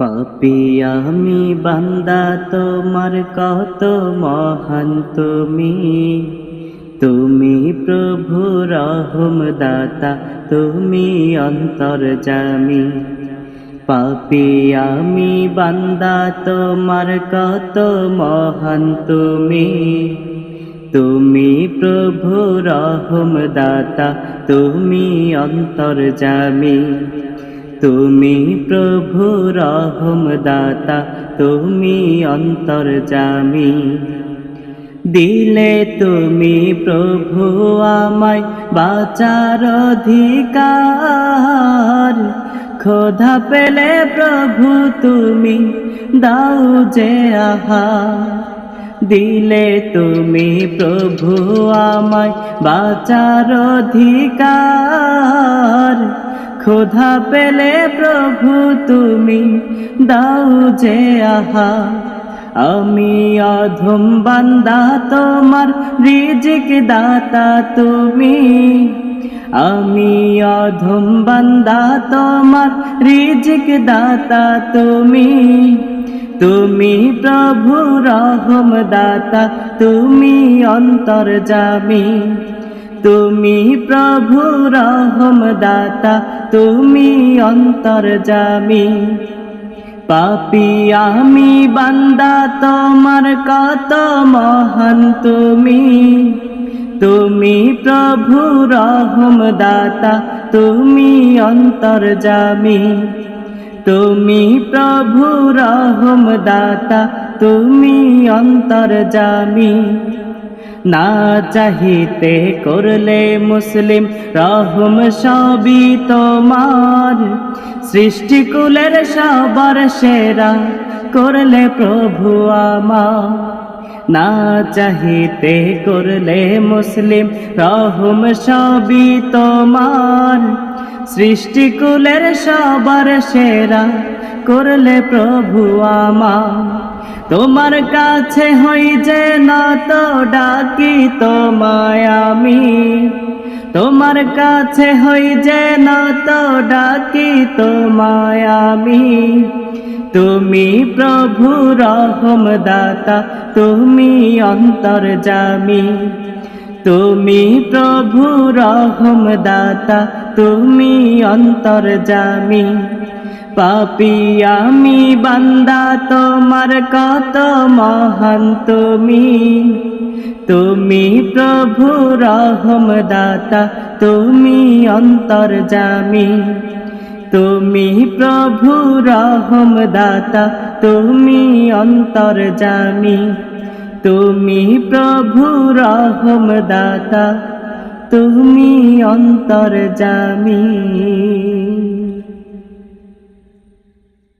পাপি আমি বান্দা, তোমার কত মহান তুমি। তুমি প্রভু রহম দাতা তুমি অন্তর জামি। পাপি আমি বান্দা, তোমার কত মহান তুমি। তুমি প্রভু রহম দাতা তুমি অন্তর জামি। তুমি প্রভু রহম দাতা তুমি অন্তর জামি দিলে তুমি প্রভু আমায় বাঁচার অধিকার। খোদা পেলে প্রভু তুমি, দাও যে আহা দিলে তুমি প্রভু আমায় বাঁচার অধিকার। ক্ষুধা পেলে প্রভু তুমি, দাও যে আহা। আমি অধম বান্দা, তোমার রিজিক দাতা তুমি। আমি অধম বান্দা, তোমার রিজিক দাতা তুমি। তুমি প্রভু রহম দাতা তুমি অন্তর জামি তুমি প্রভু রহম দাতা তুমি অন্তর জামি পাপি আমি বান্দা, তোমার কত মহান তুমি। তুমি প্রভু রহম দাতা তুমি অন্তর জামি তুমি প্রভু রহম দাতা তুমি অন্তর জামি না চাহিতে করলে মুসলিম রহম সবই তোমার। সৃষ্টিকুলের সবার সেরা করলে প্রভু আমার। না চাহিতে করলে মুসলিম রহম সবই তোমার। সৃষ্টিকুলের সবার সেরা করলে প্রভু আমার। তোমার কাছে হই যে নত ডাকি তোমায় আমি। তোমার কাছে হই যে নত ডাকি তোমায় আমি। তুমি প্রভু রহম দাতা তুমি অন্তর জামি। তুমি প্রভু রহম দাতা তুমি অন্তর জামি। পাপি আমি বান্দা, তোমার কত মহান তুমি। তুমি প্রভু রহম দাতা তুমি অন্তর জামি। তুমি প্রভু রহম দাতা তুমি অন্তর জামি। তুমি প্রভু রহম দাতা তুমি অন্তর জামি।